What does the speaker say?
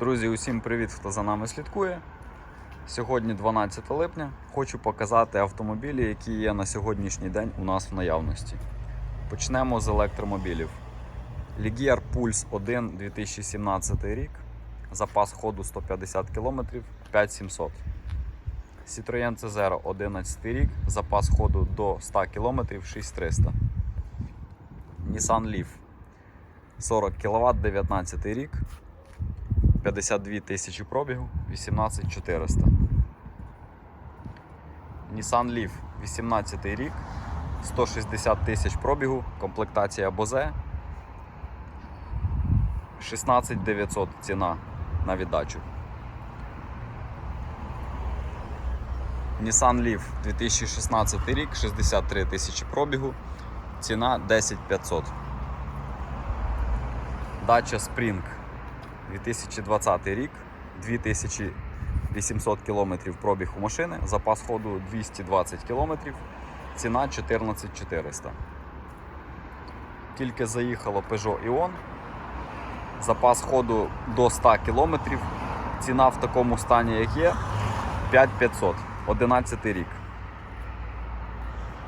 Друзі, усім привіт, хто за нами слідкує. Сьогодні 12 липня. Хочу показати автомобілі, які є на сьогоднішній день у нас в наявності. Почнемо з електромобілів. Ligier Pulse 1 2017 рік. Запас ходу 150 км 5700. Citroën C0 11 рік. Запас ходу до 100 км 6300. Nissan Leaf 40 кВт 19 рік. 52 тисячі пробігу, 18400. Nissan Leaf 18 рік, 160 тисяч пробігу, комплектація Bose. 16900 ціна на віддачу. Nissan Leaf 2016 рік, 63 тисячі пробігу, ціна 10500. Dacia Spring 2020 рік, 2800 км пробіг у машини, запас ходу 220 км, ціна 14400. Тільки заїхало Peugeot Ion, запас ходу до 100 км, ціна в такому стані, як є, 5500, 11 рік.